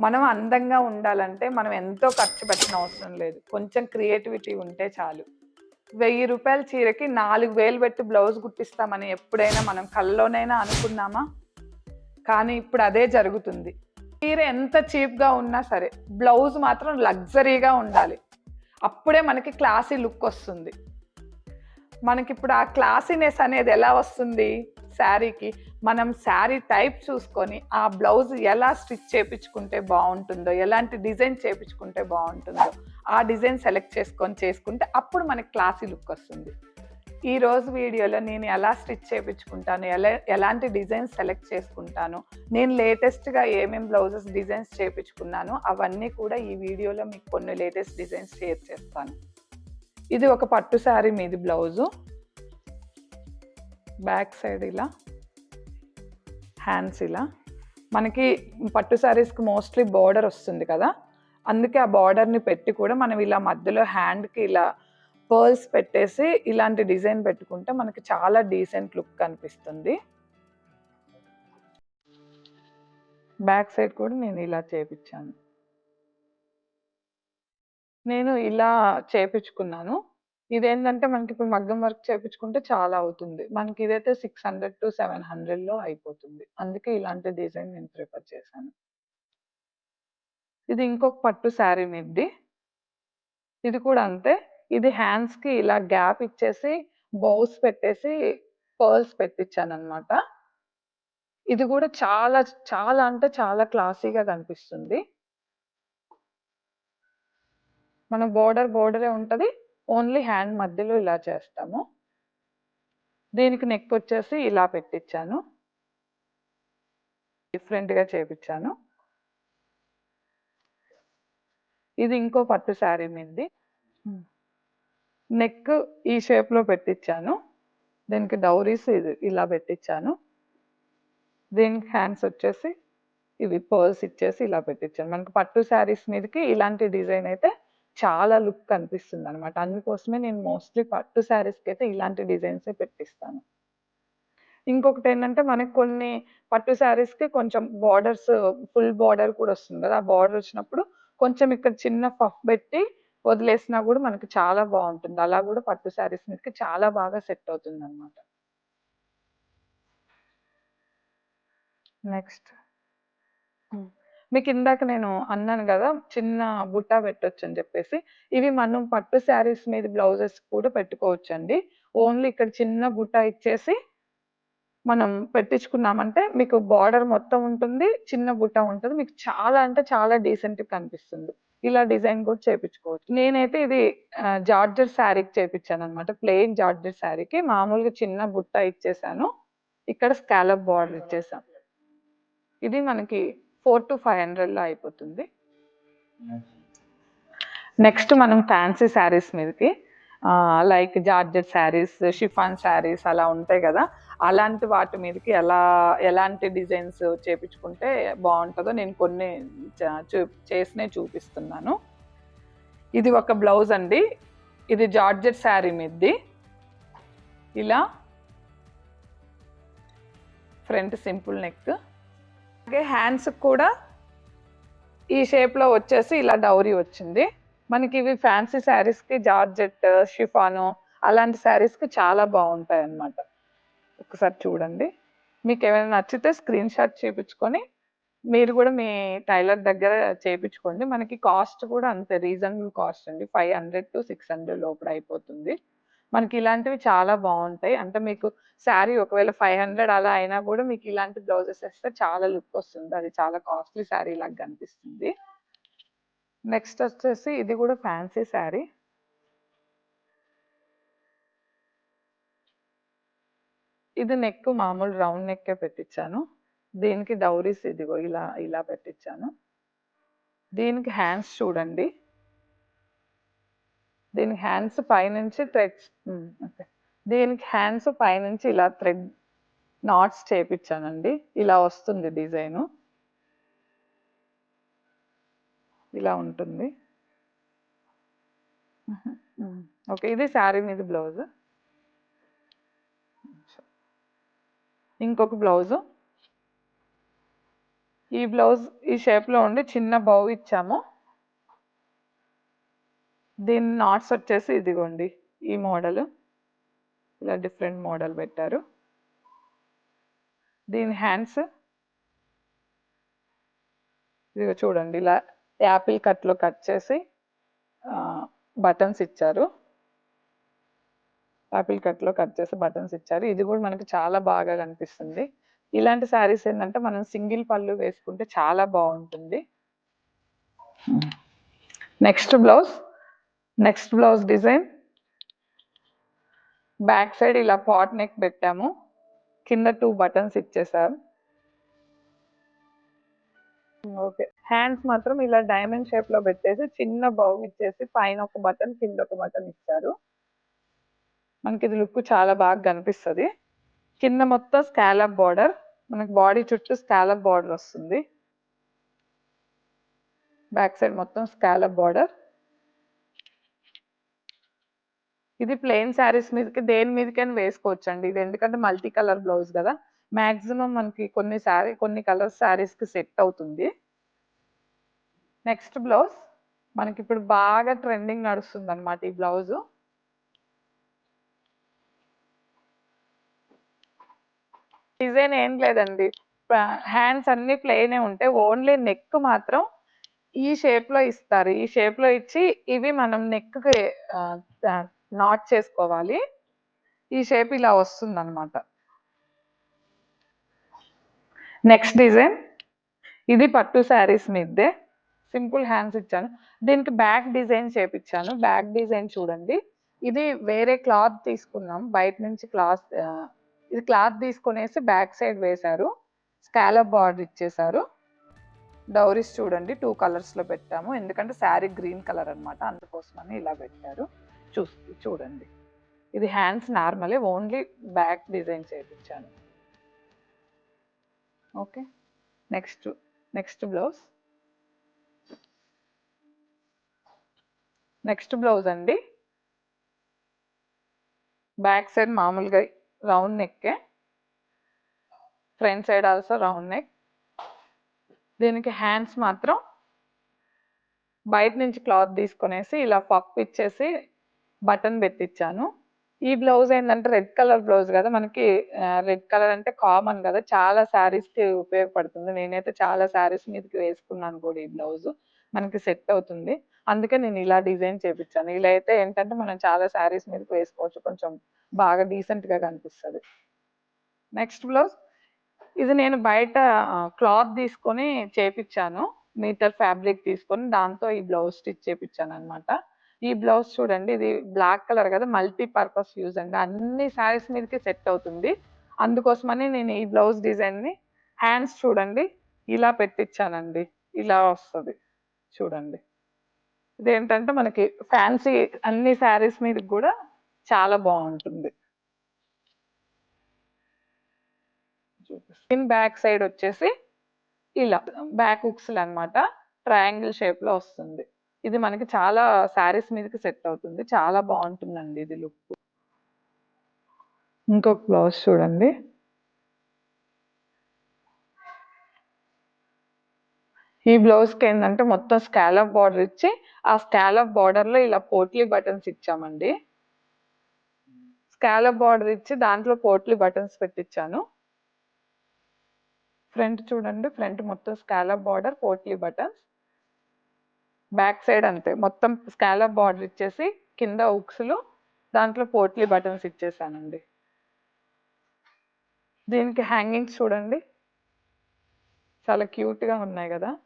మనం అందంగా ఉండాలంటే మనం ఎంతో ఖర్చు పెట్టిన అవసరం లేదు. కొంచెం క్రియేటివిటీ ఉంటే చాలు. వెయ్యి రూపాయల చీరకి నాలుగు వేలు పెట్టి బ్లౌజ్ కుట్టిస్తామని ఎప్పుడైనా మనం కల్లోనైనా అనుకున్నామా? కానీ ఇప్పుడు అదే జరుగుతుంది. చీర ఎంత చీప్గా ఉన్నా సరే బ్లౌజ్ మాత్రం లగ్జరీగా ఉండాలి. అప్పుడే మనకి క్లాసీ లుక్ వస్తుంది. మనకి ఇప్పుడు ఆ క్లాసీనెస్ అనేది ఎలా వస్తుంది శారీకి? మనం శారీ టైప్ చూసుకొని ఆ బ్లౌజ్ ఎలా స్టిచ్ చేపించుకుంటే బాగుంటుందో ఎలాంటి డిజైన్ చేపించుకుంటే బాగుంటుందో ఆ డిజైన్ సెలెక్ట్ చేసుకొని చేసుకుంటే అప్పుడు మనకి క్లాసీ లుక్ వస్తుంది. ఈ రోజు వీడియోలో నేను ఎలా స్టిచ్ చేయించుకుంటాను ఎలా ఎలాంటి డిజైన్స్ సెలెక్ట్ చేసుకుంటాను నేను లేటెస్ట్గా ఏమేమి బ్లౌజెస్ డిజైన్స్ చేయించుకున్నాను అవన్నీ కూడా ఈ వీడియోలో మీకు కొన్ని లేటెస్ట్ డిజైన్స్ షేర్ చేస్తాను. ఇది ఒక పట్టు శారీ మీది బ్లౌజు. బ్యాక్ సైడ్ ఇలా. హ్యాండ్స్ ఇలా. మనకి పట్టు శారీస్కి మోస్ట్లీ బార్డర్ వస్తుంది కదా. అందుకే ఆ బార్డర్ని పెట్టి కూడా మనం ఇలా మధ్యలో హ్యాండ్కి ఇలా పర్ల్స్ పెట్టేసి ఇలాంటి డిజైన్ పెట్టుకుంటే మనకి చాలా డీసెంట్ లుక్ కనిపిస్తుంది. బ్యాక్ సైడ్ కూడా నేను ఇలా చేపించాను. నేను ఇలా చేపించుకున్నాను ఇదేంటంటే మనకి ఇప్పుడు మగ్గం వర్క్ చేపించుకుంటే చాలా అవుతుంది. మనకి ఇదైతే సిక్స్ హండ్రెడ్ టు సెవెన్ హండ్రెడ్లో అయిపోతుంది. అందుకే ఇలాంటి డిజైన్ నేను ప్రిఫర్ చేశాను. ఇది ఇంకొక పట్టు శారీ మిద్ది. ఇది కూడా అంతే. ఇది హ్యాండ్స్కి ఇలా గ్యాప్ ఇచ్చేసి బౌస్ పెట్టేసి పర్ల్స్ పెట్టిచ్చాననమాట ఇది కూడా చాలా చాలా అంటే చాలా క్లాసీగా కనిపిస్తుంది. మన బోర్డర్ బోర్డరే ఉంటుంది. ఓన్లీ హ్యాండ్ మధ్యలో ఇలా చేస్తాము. దీనికి నెక్ వచ్చేసి ఇలా పెట్టించాను డిఫరెంట్గా చేపించాను ఇది ఇంకో పట్టు శారీ మీది. నెక్ ఈ షేప్లో పెట్టించాను దీనికి డౌరీస్ ఇది ఇలా పెట్టించాను దీనికి హ్యాండ్స్ వచ్చేసి ఇవి పర్ల్స్ ఇచ్చేసి ఇలా పెట్టించాను మనకు పట్టు శారీస్ మీదకి ఇలాంటి డిజైన్ అయితే చాలా లుక్ కనిపిస్తుంది అనమాట అందుకోసమే నేను మోస్ట్లీ పట్టు శారీస్కి అయితే ఇలాంటి డిజైన్సే పెట్టిస్తాను. ఇంకొకటి ఏంటంటే మనకి కొన్ని పట్టు శారీస్కి కొంచెం బార్డర్స్ ఫుల్ బార్డర్ కూడా వస్తుంది కదా. ఆ బార్డర్ వచ్చినప్పుడు కొంచెం ఇక్కడ చిన్న పఫ్ పెట్టి వదిలేసినా కూడా మనకి చాలా బాగుంటుంది. అలా కూడా పట్టు శారీస్ మీదకి చాలా బాగా సెట్ అవుతుంది అనమాట నెక్స్ట్ మీకు ఇందాక నేను అన్నాను కదా చిన్న బుట్ట పెట్టొచ్చు అని చెప్పేసి. ఇవి మనం పట్టు శారీస్ మీద బ్లౌజెస్ కూడా పెట్టుకోవచ్చు అండి ఓన్లీ ఇక్కడ చిన్న బుట్ట ఇచ్చేసి మనం పెట్టించుకున్నామంటే మీకు బార్డర్ మొత్తం ఉంటుంది చిన్న బుట్ట ఉంటుంది. మీకు చాలా అంటే చాలా డీసెంట్ కనిపిస్తుంది. ఇలా డిజైన్ కూడా చేపించుకోవచ్చు. నేనైతే ఇది జార్జర్ శారీకి చేపించాను అనమాట ప్లెయిన్ జార్జర్ శారీకి. మామూలుగా చిన్న బుట్ట ఇచ్చేసాను. ఇక్కడ స్కాలప్ బార్డర్ ఇచ్చేసాను. ఇది మనకి ఫోర్ టు ఫైవ్ హండ్రెడ్లో అయిపోతుంది. నెక్స్ట్ మనం ఫ్యాన్సీ శారీస్ మీదకి like georgette saris chiffon saris అలా ఉంటాయి కదా. అలాంటి వాటి మీదకి ఎలా ఎలాంటి డిజైన్స్ చేపించుకుంటే బాగుంటుందో నేను కొన్ని చూ చేసినే చూపిస్తున్నాను. ఇది ఒక బ్లౌజ్ అండి. ఇది జార్జెట్ శారీ మీది ఇలా ఫ్రంట్ సింపుల్ నెక్. అలాగే హ్యాండ్స్ కూడా ఈ షేప్లో వచ్చేసి ఇలా డౌరీ వచ్చింది. మనకి ఇవి ఫ్యాన్సీ శారీస్కి జార్జెట్ షిఫాను అలాంటి శారీస్కి చాలా బాగుంటాయి అన్నమాట ఒకసారి చూడండి. మీకు ఏమైనా నచ్చితే స్క్రీన్ షాట్ చేయించుకొని మీరు కూడా మీ టైలర్ దగ్గర చేయించుకోండి మనకి కాస్ట్ కూడా అంతే రీజనబుల్ కాస్ట్ అండి. Five hundred to six hundred లోపల అయిపోతుంది. మనకి ఇలాంటివి చాలా బాగుంటాయి. అంటే మీకు శారీ ఒకవేళ ఫైవ్ హండ్రెడ్ అలా అయినా కూడా మీకు ఇలాంటి బ్లౌజెస్ వేస్తే చాలా లుక్ వస్తుంది. అది చాలా కాస్ట్లీ శారీ లాగా కనిపిస్తుంది. నెక్స్ట్ వచ్చేసి ఇది కూడా ఫ్యాన్సీ శారీ. ఇది నెక్ మామూలు రౌండ్ నెక్కే పెట్టించాను దీనికి డౌరీస్ ఇదిగో ఇలా ఇలా పెట్టించాను దీనికి హ్యాండ్స్ చూడండి. దీనికి హ్యాండ్స్ పైనుంచి థ్రెడ్స్ ఓకే దీనికి హ్యాండ్స్ పైనుంచి ఇలా థ్రెడ్ నాట్స్ చేపించానండి ఇలా వస్తుంది డిజైను ఇలా ఉంటుంది. ఓకే ఇది శారీ మీద బ్లౌజ్ ఇంకొక బ్లౌజు ఈ బ్లౌజ్ ఈ షేప్లో ఉండి చిన్న బౌ ఇచ్చాము. దీని నాట్స్ వచ్చేసి ఇదిగోండి ఈ మోడల్. ఇలా డిఫరెంట్ మోడల్ పెట్టారు. దీని హ్యాండ్స్. ఇదిగో చూడండి ఇలా యాపిల్ కట్లో కట్ చేసి బటన్స్ ఇచ్చారు. యాపిల్ కట్లో కట్ చేసి బటన్స్ ఇచ్చారు. ఇది కూడా మనకి చాలా బాగా కనిపిస్తుంది. ఇలాంటి శారీస్ ఏంటంటే మనం సింగిల్ పళ్ళు వేసుకుంటే చాలా బాగుంటుంది. Next blouse. Next blouse design. Back side ఇలా పాట్ నెక్ పెట్టాము. కింద టూ బటన్స్ ఇచ్చేసారు. ఓకే. హ్యాండ్స్ మాత్రం ఇలా డైమండ్ షేప్లో పెట్టేసి చిన్న బౌ ఇచ్చేసి పైన ఒక బటన్ కింద ఒక బటన్ ఇచ్చారు. మనకి ఇది లుక్ చాలా బాగా కనిపిస్తుంది. కింద మొత్తం స్కాలప్ బార్డర్. మనకి బాడీ చుట్టూ స్కాలప్ బార్డర్ వస్తుంది. బ్యాక్ సైడ్ మొత్తం స్కాలప్ బార్డర్. ఇది ప్లెయిన్ శారీస్ మీదకి దేని మీదకైనా వేసుకోవచ్చు అండి ఇది ఎందుకంటే మల్టీ కలర్ బ్లౌజ్ కదా. మ్యాక్సిమం మనకి కొన్ని శారీ కొన్ని కలర్ శారీస్కి సెట్ అవుతుంది. Next blouse. మనకి ఇప్పుడు బాగా ట్రెండింగ్ నడుస్తుంది అనమాట ఈ బ్లౌజు. డిజైన్ ఏం లేదండి. హ్యాండ్స్ అన్ని ప్లెయినే ఉంటాయి. ఓన్లీ నెక్ మాత్రం ఈ షేప్లో ఇస్తారు. ఈ షేప్లో ఇచ్చి ఇవి మనం నెక్కి నాట్ చేసుకోవాలి. ఈ షేప్ ఇలా వస్తుంది అనమాట నెక్స్ట్ డిజైన్ ఇది పట్టు శారీస్ మీదే. సింపుల్ హ్యాండ్స్ ఇచ్చాను. దీనికి బ్యాక్ డిజైన్ చేపించాను బ్యాక్ డిజైన్ చూడండి. ఇది వేరే క్లాత్ తీసుకున్నాం. బయట నుంచి క్లాత్ ఇది క్లాత్ తీసుకునేసి బ్యాక్ సైడ్ వేశారు. స్కాలప్ బార్డర్ ఇచ్చేసారు డౌరీస్ చూడండి. టూ కలర్స్లో పెట్టాము. ఎందుకంటే శారీ గ్రీన్ కలర్ అనమాట అందుకోసమని ఇలా పెట్టారు. చూ చూడండి. ఇది హ్యాండ్స్ నార్మలే ఓన్లీ బ్యాక్ డిజైన్ చేయించాను. Okay next next blouse next blouse అండి. బ్యాక్ సైడ్ మామూలుగా round నెక్కే front side also round neck దీనికి హ్యాండ్స్ మాత్రం బయట నుంచి క్లాత్ తీసుకొనేసి ఇలా పప్పు ఇచ్చేసి బటన్ పెట్టించాను ఈ బ్లౌజ్ ఏంటంటే రెడ్ కలర్ బ్లౌజ్ కదా మనకి రెడ్ కలర్ అంటే కామన్ కదా చాలా శారీస్కి ఉపయోగపడుతుంది. నేనైతే చాలా శారీస్ మీదకి వేసుకున్నాను కూడా ఈ బ్లౌజ్ మనకి సెట్ అవుతుంది. అందుకే నేను ఇలా డిజైన్ చేపించాను ఇలా అయితే ఏంటంటే మనం చాలా శారీస్ మీదకి వేసుకోవచ్చు కొంచెం బాగా డీసెంట్గా కనిపిస్తుంది. నెక్స్ట్ బ్లౌజ్ ఇది నేను బయట క్లాత్ తీసుకొని చేపించాను మీటర్ ఫ్యాబ్రిక్ తీసుకొని దాంతో ఈ బ్లౌజ్ స్టిచ్ చేపించాను అనమాట ఈ బ్లౌజ్ చూడండి ఇది బ్లాక్ కలర్ కదా మల్టీ పర్పస్ యూజ్ అండి. అన్ని శారీస్ మీదకి సెట్ అవుతుంది. అందుకోసమని నేను ఈ బ్లౌజ్ డిజైన్ని హ్యాండ్స్ చూడండి ఇలా పెట్టించానండి ఇలా వస్తుంది. చూడండి. ఇదేంటంటే మనకి ఫ్యాన్సీ అన్ని శారీస్ మీద కూడా చాలా బాగుంటుంది. స్కిన్ బ్యాక్ సైడ్ వచ్చేసి ఇలా బ్యాక్ హుక్స్ అనమాట ట్రయాంగిల్ షేప్లో వస్తుంది. ఇది మనకి చాలా శారీస్ మీదకి సెట్ అవుతుంది. చాలా బాగుంటుందండి ఇది లుక్. ఇంకొక బ్లౌజ్ చూడండి. ఈ బ్లౌజ్కి ఏంటంటే మొత్తం స్కాలప్ బార్డర్ ఇచ్చి ఆ స్కాలప్ బార్డర్లో ఇలా పోట్లీ బటన్స్ ఇచ్చామండి. స్కాలప్ బార్డర్ ఇచ్చి దాంట్లో పోట్లీ బటన్స్ పెట్టించాను ఫ్రంట్ చూడండి ఫ్రంట్ మొత్తం scallop border potli buttons back side అంతే. మొత్తం స్కాలప్ బార్డర్ ఇచ్చేసి కింద ఉక్స్లు దాంట్లో పోట్లీ బటన్స్ ఇచ్చేసానండి. దీనికి హ్యాంగింగ్స్ చూడండి. చాలా క్యూట్గా ఉన్నాయి కదా.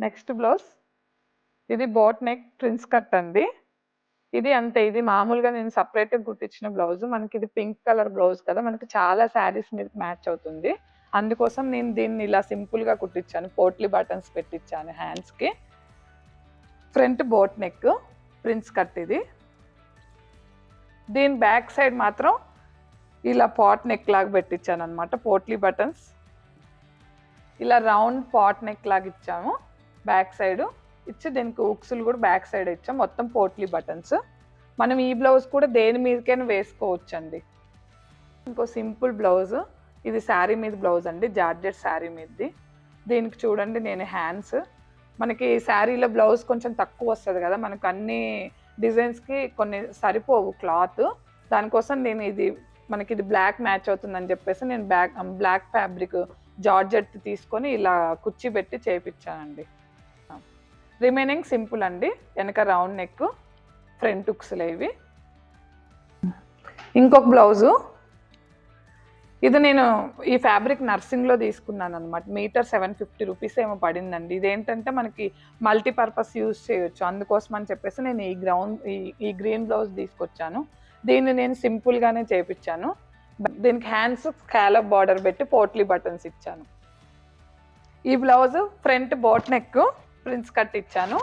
Next blouse. ఇది బోట్ నెక్ ప్రిన్స్ కట్ అండి. ఇది అంతే. ఇది మామూలుగా నేను సపరేట్గా కుట్టించిన బ్లౌజ్. మనకి ఇది పింక్ కలర్ బ్లౌజ్ కదా. మనకి చాలా శారీస్ మీద మ్యాచ్ అవుతుంది. అందుకోసం నేను దీన్ని ఇలా సింపుల్గా కుట్టించాను. పోట్లీ బటన్స్ పెట్టించాను హ్యాండ్స్కి. Front boat neck prince cut ఇది. దీని బ్యాక్ సైడ్ మాత్రం ఇలా పాట్ నెక్ లాగా పెట్టించాను అనమాట పోట్లీ బటన్స్. ఇలా రౌండ్ పాట్ నెక్ లాగా ఇచ్చాము బ్యాక్ సైడ్. ఇచ్చి దీనికి ఉక్సులు కూడా బ్యాక్ సైడ్ ఇచ్చాం మొత్తం పోట్లీ బటన్స్. మనం ఈ బ్లౌజ్ కూడా దేని మీదకైనా వేసుకోవచ్చండి. ఇంకో సింపుల్ బ్లౌజ్. ఇది శారీ మీద బ్లౌజ్ అండి జార్జెట్ శారీ మీదది. దీనికి చూడండి నేను హ్యాండ్స్. మనకి శారీలో బ్లౌజ్ కొంచెం తక్కువ వస్తుంది కదా మనకు అన్ని డిజైన్స్కి కొన్ని సరిపోవు క్లాత్. దానికోసం నేను ఇది మనకి ఇది బ్లాక్ మ్యాచ్ అవుతుందని చెప్పేసి నేను బ్లాక్ బ్లాక్ ఫ్యాబ్రిక్ జార్జెట్ తీసుకొని ఇలా కుర్చీ పెట్టి చేయించానండి రిమైనింగ్ సింపుల్ అండి వెనక రౌండ్ నెక్ ఫ్రంట్ ఉక్స్లు ఇవి ఇంకొక బ్లౌజు. ఇది నేను ఈ ఫ్యాబ్రిక్ నర్సింగ్లో తీసుకున్నాను అనమాట మీటర్ సెవెన్ ఫిఫ్టీ రూపీస్ ఏమో పడిందండి. ఇదేంటంటే మనకి మల్టీపర్పస్ యూజ్ చేయొచ్చు. అందుకోసం అని చెప్పేసి నేను ఈ గ్రౌండ్ ఈ ఈ గ్రీన్ బ్లౌజ్ తీసుకొచ్చాను. దీన్ని నేను సింపుల్గానే చేపించాను దీనికి హ్యాండ్స్ స్కాలప్ బార్డర్ పెట్టి పోట్లీ బటన్స్ ఇచ్చాను. ఈ blouse front boat neck prince cut ఇచ్చాను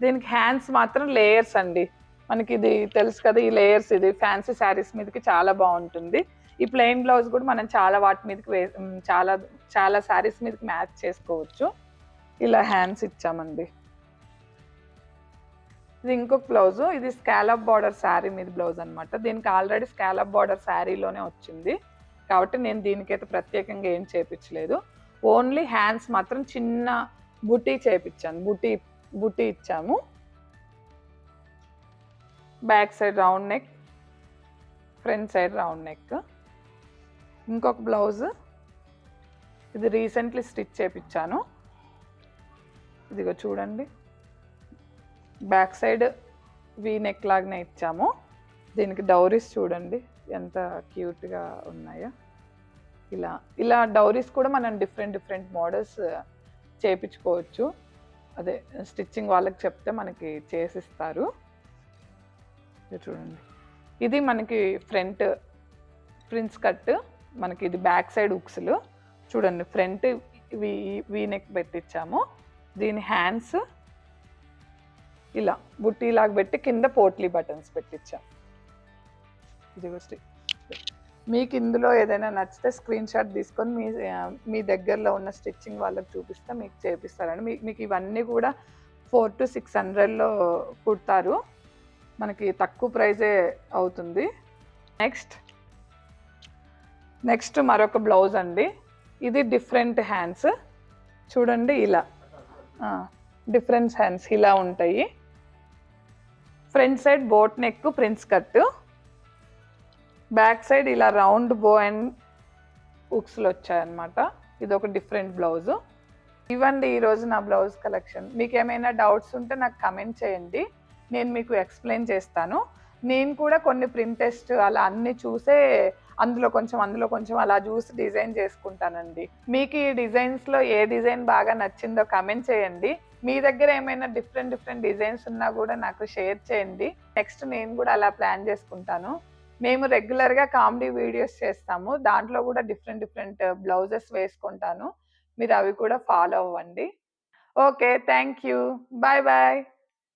దీనికి హ్యాండ్స్ మాత్రం లేయర్స్ అండి. మనకి ఇది తెలుసు కదా ఈ లేయర్స్ ఇది. ఫ్యాన్సీ శారీస్ మీదకి చాలా బాగుంటుంది. ఈ ప్లెయిన్ బ్లౌజ్ కూడా మనం చాలా వాటి మీదకి వే చాలా చాలా శారీస్ మీదకి మ్యాచ్ చేసుకోవచ్చు. ఇలా హ్యాండ్స్ ఇచ్చామండి. ఇది ఇంకొక బ్లౌజ్. ఇది స్కాలప్ బార్డర్ శారీ మీద బ్లౌజ్ అనమాట దీనికి ఆల్రెడీ స్కాలప్ బార్డర్ శారీలోనే వచ్చింది. కాబట్టి నేను దీనికైతే ప్రత్యేకంగా ఏం చేపించలేదు. ఓన్లీ హ్యాండ్స్ మాత్రం చిన్న బుటీ చేపించాను. బుటీ బుటీ ఇచ్చాము. Back side round neck front side round neck. ఇంకొక బ్లౌజ్. ఇది రీసెంట్లీ స్టిచ్ చేపించాను ఇదిగో చూడండి. బ్యాక్ సైడ్ వీ నెక్ లాగానే ఇచ్చాము. దీనికి డౌరీస్ చూడండి ఎంత క్యూట్గా ఉన్నాయో. ఇలా ఇలా డౌరీస్ కూడా మనం డిఫరెంట్ డిఫరెంట్ మోడల్స్ చేపించుకోవచ్చు అదే స్టిచ్చింగ్ వాళ్ళకి చెప్తే మనకి చేసిస్తారు. చూడండి. ఇది మనకి ఫ్రంట్ ప్రిన్స్ కట్ మనకి ఇది బ్యాక్ సైడ్ ఉక్స్లు చూడండి ఫ్రంట్ వీ వీ నెక్ పెట్టించాము దీని హ్యాండ్స్ ఇలా బుట్టీలాగా పెట్టి కింద పోట్లీ బటన్స్ పెట్టించాం ఇది మీకు ఇందులో ఏదైనా నచ్చితే స్క్రీన్ షాట్ తీసుకొని మీ మీ దగ్గరలో ఉన్న స్టిచ్చింగ్ వాళ్ళకి చూపిస్తే మీకు చేపిస్తారండి. మీకు మీకు ఇవన్నీ కూడా ఫోర్ టు సిక్స్ హండ్రెడ్లో కుడతారు. మనకి తక్కువ ప్రైజే అవుతుంది. నెక్స్ట్ నెక్స్ట్ మరొక బ్లౌజ్ అండి. ఇది డిఫరెంట్ హ్యాండ్స్. చూడండి ఇలా. డిఫరెంట్ హ్యాండ్స్ ఇలా ఉంటాయి. Front side boat neck prince cut. Back side ఇలా రౌండ్ బో అండ్ ఉక్స్లు వచ్చాయన్నమాట. ఇది ఒక డిఫరెంట్ బ్లౌజు. ఇవ్వండి ఈరోజు నా బ్లౌజ్ కలెక్షన్. మీకు ఏమైనా డౌట్స్ ఉంటే నాకు కమెంట్ చేయండి. నేను మీకు ఎక్స్ప్లెయిన్ చేస్తాను. నేను కూడా కొన్ని ప్రింట్ టెస్ట్ అలా అన్నీ చూసే అందులో కొంచెం అందులో కొంచెం అలా చూసి డిజైన్ చేసుకుంటానండి. మీకు ఈ డిజైన్స్లో ఏ డిజైన్ బాగా నచ్చిందో కమెంట్ చేయండి. మీ దగ్గర ఏమైనా డిఫరెంట్ డిఫరెంట్ డిజైన్స్ ఉన్నా కూడా నాకు షేర్ చేయండి. నెక్స్ట్ నేను కూడా అలా ప్లాన్ చేసుకుంటాను. మేము రెగ్యులర్గా కామెడీ వీడియోస్ చేస్తాము. దాంట్లో కూడా డిఫరెంట్ డిఫరెంట్ బ్లౌజెస్ వేసుకుంటాను. మీరు అవి కూడా ఫాలో అవ్వండి. Okay thank you. Bye bye.